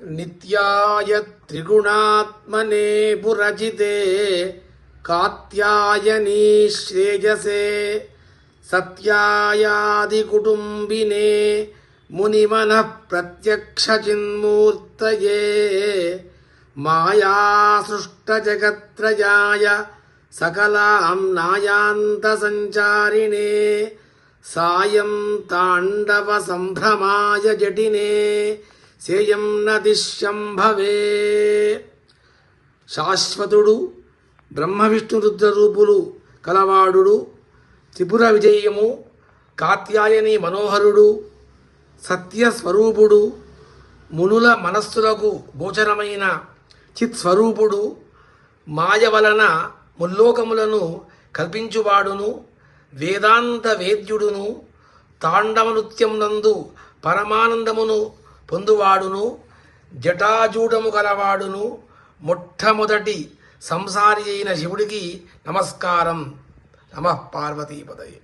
నిత్యాయ త్రిగుణాత్మనే పురజితే కాత్యాయనీ శ్రేయసే సత్యాయాదికుటుంబినే మునిమన ప్రత్యక్షచిన్మూర్తయే మాయాసృష్టజగత్రయాయ సకలాం నాయాంతసంచారిణే సాయం తాండవ సంభ్రమాయ జటినే సేయం నదిశంభవే. శాశ్వతుడు బ్రహ్మ విష్ణు రూపులు కలవాడు త్రిపుర విజయము కాత్యాయని మనోహరుడు సత్యస్వరూపుడు మునుల మనస్సులకు గోచరమైన చిత్స్వరూపుడు మాయ వలన ముల్లోకములను కల్పించువాడును వేదాంత వేద్యుడును తాండవ నృత్యం నందు పరమానందమును పొందువాడును జటాజూటము గలవాడును మొట్టమొదటి సంసారి అయిన శివుడికి నమస్కారం. నమ పార్వతీపదయే